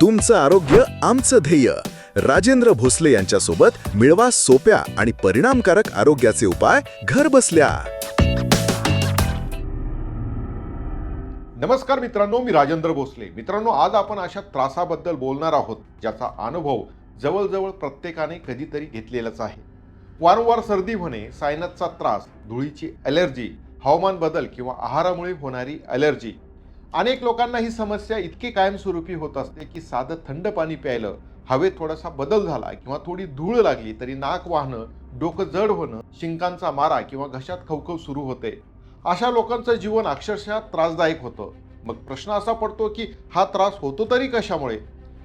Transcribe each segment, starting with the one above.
तुमचं आरोग्य आमचं ध्येय. राजेंद्र भोसले यांच्यासोबत मिळवा सोप्या आणि परिणामकारक आरोग्याचे उपाय घर बसल्या. नमस्कार मित्रांनो मी राजेंद्र भोसले. मित्रांनो आज आपण अशा त्रासाबद्दल बोलणार आहोत ज्याचा अनुभव जवळजवळ प्रत्येकाने कधीतरी घेतलेलाच आहे. वारंवार सर्दी होणे सायनसचा त्रास धुळीची ॲलर्जी हवामान बदल किंवा आहारामुळे होणारी ॲलर्जी अनेक लोकांना ही समस्या इतकी कायमस्वरूपी होत असते की साधं थंड पाणी प्यायलं हवेत थोडासा बदल झाला किंवा थोडी धूळ लागली तरी नाक वाहणं डोकं जड होणं शिंकांचा मारा किंवा घशात खवखव सुरू होते. अशा लोकांचं जीवन अक्षरशः त्रासदायक होतं. मग प्रश्न असा पडतो की हा त्रास होतो तरी कशामुळे?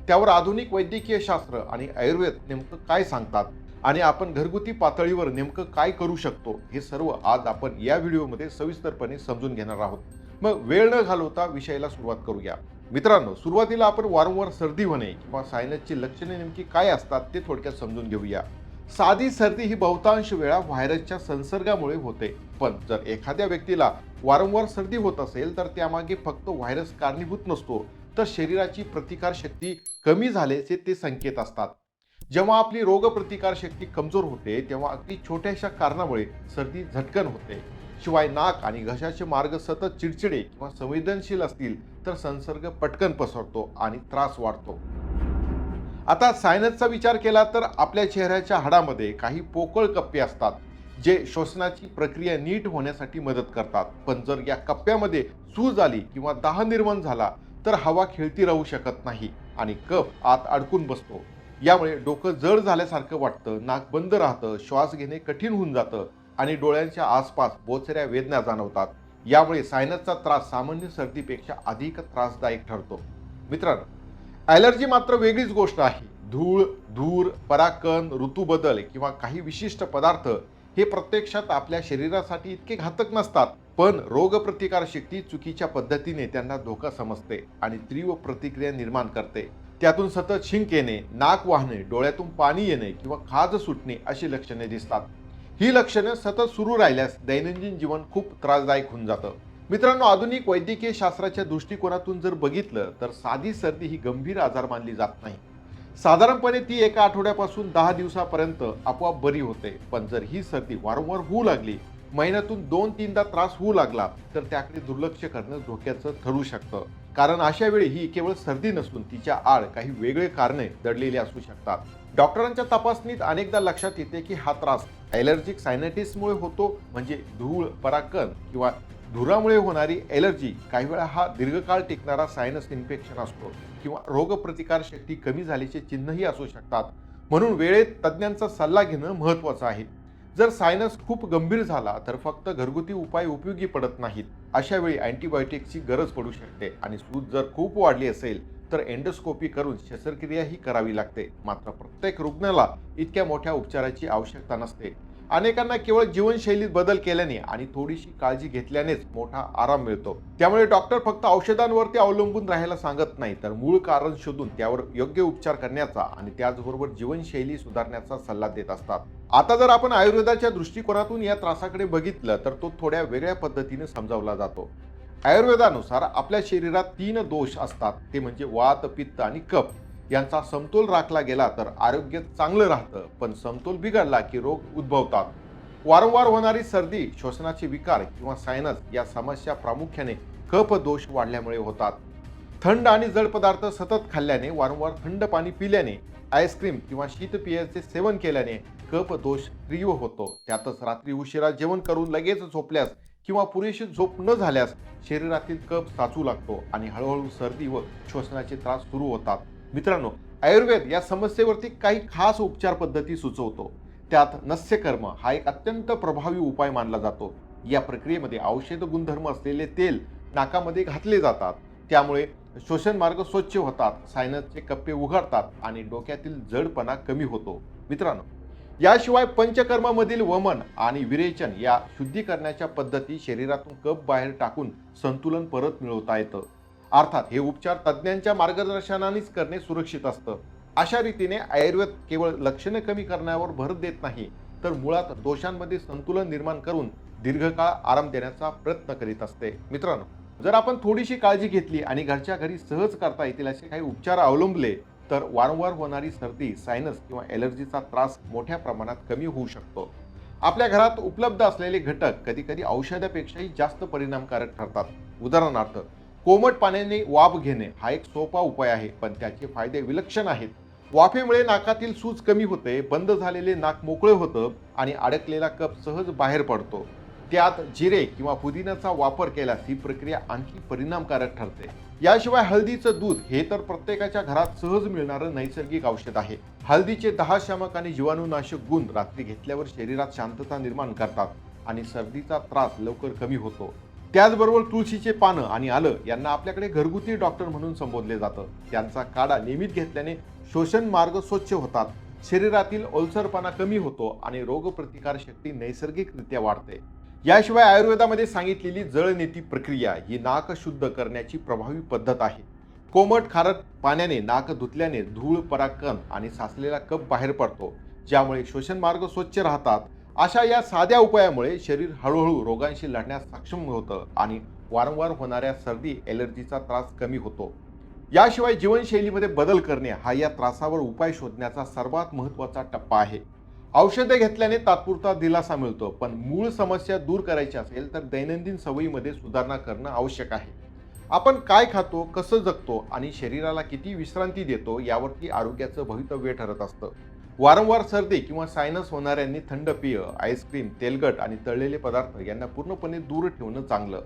त्यावर आधुनिक वैद्यकीय शास्त्र आणि आयुर्वेद नेमकं काय सांगतात? आणि आपण घरगुती पातळीवर नेमकं काय करू शकतो? हे सर्व आज आपण या व्हिडिओमध्ये सविस्तरपणे समजून घेणार आहोत. मग वेळ न घालवता विषयाला सुरुवात करूया. मित्रांनो सुरुवातीला आपण वारंवार सर्दी होणे किंवा सायनसची लक्षणे नेमकी काय असतात ते थोडक्यात समजून घेऊया. साधी सर्दी ही बहुतांश वेळा व्हायरसच्या संसर्गामुळे होते. पण जर एखाद्या व्यक्तीला वारंवार सर्दी होत असेल तर त्यामागे फक्त व्हायरस कारणीभूत नसतो. तर शरीराची प्रतिकार शक्ती कमी झाल्याचे ते संकेत असतात. जेव्हा आपली रोगप्रतिकार शक्ती कमजोर होते तेव्हा अगदी छोट्याशा कारणामुळे सर्दी झटकन होते. शिवाय नाक आणि घशाचे मार्ग सतत चिडचिडे किंवा संवेदनशील असतील तर संसर्ग पटकन पसरतो आणि त्रास वाढतो. आता सायनसचा विचार केला तर आपल्या चेहऱ्याच्या हाडामध्ये काही पोकळ कप्पे असतात जे श्वसनाची प्रक्रिया नीट होण्यासाठी मदत करतात. पण जर या कप्प्यामध्ये सूज आली किंवा दाह निर्माण झाला तर हवा खेळती राहू शकत नाही आणि कप आत अडकून बसतो. यामुळे डोकं जड झाल्यासारखं वाटतं नाक बंद राहतं श्वास घेणे कठीण होऊन जातं आणि डोळ्यांच्या आसपास बोचऱ्या वेदना जाणवतात. यामुळे सायनसचा त्रास सामान्य सर्दीपेक्षा अधिक त्रासदायक ठरतो. मित्रांनो ॲलर्जी मात्र वेगळीच गोष्ट आहे. धूळ धूर पराकन ऋतूबदल किंवा काही विशिष्ट पदार्थ हे प्रत्यक्षात आपल्या शरीरासाठी इतके घातक नसतात. पण रोगप्रतिकार शक्ती चुकीच्या पद्धतीने त्यांना धोका समजते आणि तीव्र प्रतिक्रिया निर्माण करते. त्यातून सतत शिंक येणे नाक वाहणे डोळ्यातून पाणी येणे किंवा खाज सुटणे अशी लक्षणे दिसतात. ही लक्षणं सतत सुरू राहिल्यास दैनंदिन जीवन खूप त्रासदायक होऊन जातं. मित्रांनो आधुनिक वैद्यकीय शास्त्राच्या दृष्टिकोनातून जर बघितलं तर साधी सर्दी ही गंभीर आजार मानली जात नाही. साधारणपणे ती एका आठवड्यापासून दहा दिवसापर्यंत आपोआप बरी होते. पण जर ही सर्दी वारंवार होऊ लागली महिन्यातून दोन तीनदा त्रास होऊ लागला तर त्याकडे दुर्लक्ष करणं धोक्याचं ठरू शकतं. कारण अशा वेळी ही केवळ सर्दी नसून तिच्या आड काही वेगळे कारणे दडलेली असू शकतात. डॉक्टरांच्या तपासणीत अनेकदा लक्षात येते की हा त्रास ॲलर्जिक सायनायटिसमुळे होतो म्हणजे धूळ पराकन किंवा धुरामुळे होणारी ॲलर्जी. काही वेळा हा दीर्घकाळ टिकणारा सायनस इन्फेक्शन असतो किंवा रोगप्रतिकार शक्ती कमी झाल्याचे चिन्हही असू शकतात. म्हणून वेळेत तज्ज्ञांचा सल्ला घेणं महत्त्वाचं आहे. जर सायनस खूप गंभीर झाला तर फक्त घरगुती उपाय उपयोगी पडत नाहीत. अशा वेळी अँटीबायोटिक्सची गरज पडू शकते आणि सूज जर खूप वाढली असेल तर एंडोस्कोपी करून शस्त्रक्रियाही करावी लागते. मात्र प्रत्येक रुग्णाला इतक्या मोठ्या उपचाराची आवश्यकता नसते. अनेकांना केवळ जीवनशैलीत बदल केल्याने आणि थोडीशी काळजी घेतल्यानेच मोठा आराम मिळतो. त्यामुळे डॉक्टर फक्त औषधांवरती अवलंबून राहायला सांगत नाही तर मूळ कारण शोधून त्यावर योग्य उपचार करण्याचा आणि त्याचबरोबर जीवनशैली सुधारण्याचा सल्ला देत असतात. आता जर आपण आयुर्वेदाच्या दृष्टिकोनातून या त्रासाकडे बघितलं तर तो थोड्या वेगळ्या पद्धतीने समजावला जातो. आयुर्वेदानुसार आपल्या शरीरात तीन दोष असतात ते म्हणजे वात पित्त आणि कफ. यांचा समतोल राखला गेला तर आरोग्य चांगलं राहतं पण समतोल बिघडला की रोग उद्भवतात. वारंवार होणारी सर्दी श्वसनाचे विकार किंवा सायनस या समस्या प्रामुख्याने कप दोष वाढल्यामुळे होतात. थंड आणि जड पदार्थ सतत खाल्ल्याने वारंवार थंड पाणी पिल्याने आईस्क्रीम किंवा शीतपेयाचे सेवन केल्याने कप दोष तीव्र होतो. त्यातच रात्री उशिरा जेवण करून लगेच झोपल्यास किंवा पुरेशी झोप न झाल्यास शरीरातील कप साचू लागतो आणि हळूहळू सर्दी व श्वसनाचे त्रास सुरू होतात. मित्रांनो आयुर्वेद या समस्येवरती काही खास उपचार पद्धती सुचवतो. त्यात नस्यकर्म हा एक अत्यंत प्रभावी उपाय मानला जातो. या प्रक्रियेमध्ये औषध गुणधर्म असलेले तेल नाकामध्ये घातले जातात. त्यामुळे श्वसन मार्ग स्वच्छ होतात सायनसचे कप्पे उघडतात आणि डोक्यातील जडपणा कमी होतो. मित्रांनो याशिवाय पंचकर्मामधील वमन आणि विरेचन या शुद्धीकरणाच्या पद्धती शरीरातून कप बाहेर टाकून संतुलन परत मिळवता येतं. अर्थात हे उपचार तज्ज्ञांच्या मार्गदर्शनानेच करणे सुरक्षित असतं. अशा रीतीने आयुर्वेद केवळ लक्षणे कमी करण्यावर भर देत नाही तर मुळात दोषांमध्ये संतुलन निर्माण करून दीर्घकाळ आराम देण्याचा प्रयत्न करीत असते. मित्रांनो जर आपण थोडीशी काळजी घेतली आणि घरच्या घरी सहज करता येतील असे काही उपचार अवलंबले तर वारंवार होणारी सर्दी सायनस किंवा एलर्जीचा त्रास मोठ्या प्रमाणात कमी होऊ शकतो. आपल्या घरात उपलब्ध असलेले घटक कधी कधी औषधापेक्षाही जास्त परिणामकारक ठरतात. उदाहरणार्थ कोमट पाण्याने वाफ घेणे हा एक सोपा उपाय आहे पण त्याचे फायदे विलक्षण आहेत. वाफेमुळे नाकातील सूज कमी होते बंद झालेले नाक मोकळे होतं आणि अडकलेला कप सहज बाहेर पडतो. त्यात जिरे किंवा पुदिन्याचा वापर केल्यास ही प्रक्रिया आणखी परिणामकारक ठरते. याशिवाय हळदीचं दूध हे तर प्रत्येकाच्या घरात सहज मिळणारं नैसर्गिक औषध आहे. हळदीचे दहा शामक आणि जीवाणूनाशक गुण रात्री घेतल्यावर शरीरात शांतता निर्माण करतात आणि सर्दीचा त्रास लवकर कमी होतो. त्याचबरोबर तुळशीचे पानं आणि आलं यांना आपल्याकडे घरगुती डॉक्टर म्हणून संबोधले जातं. त्यांचा काढा नियमित घेतल्याने शोषण मार्ग स्वच्छ होतात. शरीरातील ओलसरपणा कमी होतो आणि रोगप्रतिकार शक्ती नैसर्गिकरित्या वाढते. याशिवाय आयुर्वेदामध्ये सांगितलेली जळनेती प्रक्रिया ही नाक शुद्ध करण्याची प्रभावी पद्धत आहे. कोमट खारट पाण्याने नाक धुतल्याने धूळ पराकण आणि साचलेला कप बाहेर पडतो ज्यामुळे श्वसन मार्ग स्वच्छ राहतात. अशा या साध्या उपायामुळे शरीर हळूहळू रोगांशी लढण्यास सक्षम होतं आणि वारंवार होणाऱ्या सर्दी एलर्जीचा त्रास कमी होतो. याशिवाय जीवनशैलीमध्ये बदल करणे हा या त्रासावर उपाय शोधण्याचा सर्वात महत्त्वाचा टप्पा आहे. औषधे घेतल्याने तात्पुरता दिलासा मिळतो पण मूळ समस्या दूर करायची असेल तर दैनंदिन सवयीमध्ये सुधारणा करणं आवश्यक आहे. आपण काय खातो कसं जगतो आणि शरीराला किती विश्रांती देतो यावरती आरोग्याचं भवितव्य ठरत असतं. वारंवार सर्दी किंवा सायनस होणाऱ्यांनी थंड पेय आईस्क्रीम तेलकट आणि तळलेले पदार्थ यांना पूर्णपणे दूर ठेवणं चांगलं.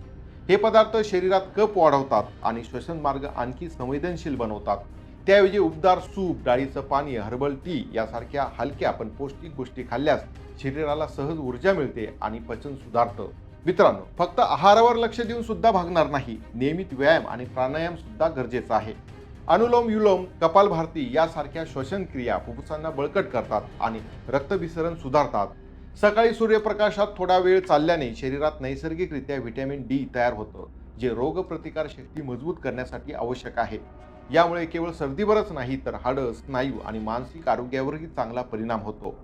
हे पदार्थ शरीरात कप वाढवतात आणि श्वसन मार्ग आणखी संवेदनशील बनवतात. त्याऐवजी उबदार सूप डाळीचं पाणी हर्बल टी यासारख्या हलक्या पण पौष्टिक गोष्टी खाल्ल्यास शरीराला सहज ऊर्जा मिळते आणि पचन सुधारतं. मित्रांनो फक्त आहारावर लक्ष देऊन सुद्धा भागणार नाही. नियमित व्यायाम आणि प्राणायाम सुद्धा गरजेचा आहे. अनुलोम विलोम कपालभारती यासारख्या श्वसन क्रिया फुफ्फुसांना बळकट करतात आणि रक्तभिसरण सुधारतात. सकाळी सूर्यप्रकाशात थोडा वेळ चालल्याने शरीरात नैसर्गिकरित्या व्हिटॅमिन डी तयार होतं जे रोगप्रतिकार शक्ती मजबूत करण्यासाठी आवश्यक आहे. यामुळे केवळ सर्दीवरच नाही तर हाडं स्नायू आणि मानसिक आरोग्यावरही चांगला परिणाम होतो.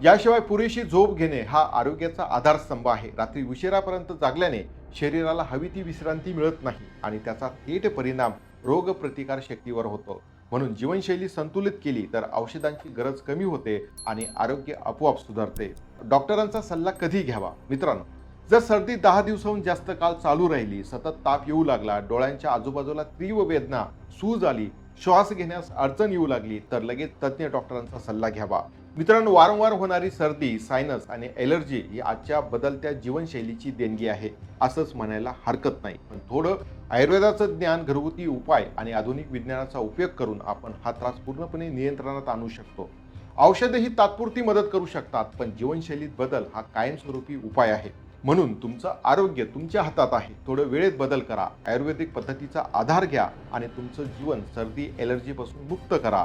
याशिवाय पुरेशी झोप घेणे हा आरोग्याचा आधारस्तंभ आहे. रात्री उशिरापर्यंत जागल्याने शरीराला हवी ती विश्रांती मिळत नाही आणि त्याचा थेट परिणाम रोगप्रतिकार शक्तीवर होतो. म्हणून जीवनशैली संतुलित केली तर औषधांची गरज कमी होते आणि आरोग्य आपोआप सुधारते. डॉक्टरांचा सल्ला कधी घ्यावा? मित्रांनो जर सर्दी दहा दिवसाहून जास्त काळ चालू राहिली सतत ताप येऊ लागला डोळ्यांच्या आजूबाजूला तीव्र वेदना सूज आली श्वास घेण्यास अडचण येऊ लागली तर लगेच तज्ज्ञ डॉक्टरांचा सल्ला घ्यावा. मित्रांनो वारंवार होणारी सर्दी सायनस आणि एलर्जी ही आजच्या बदलत्या जीवनशैलीची देणगी आहे. असंच म्हणायला हरकत नाही. पण थोडं आयुर्वेदाचं ज्ञान घरगुती उपाय आणि आधुनिक विज्ञानाचा उपयोग करून आपण हा त्रास पूर्णपणे नियंत्रणात आणू शकतो. औषधे ही तात्पुरती मदत करू शकतात पण जीवनशैलीत बदल हा कायमस्वरूपी उपाय आहे. म्हणून तुमचं आरोग्य तुमच्या हातात आहे. थोडं वेळेत बदल करा. आयुर्वेदिक पद्धतीचा आधार घ्या आणि तुमचं जीवन सर्दी एलर्जीपासून मुक्त करा.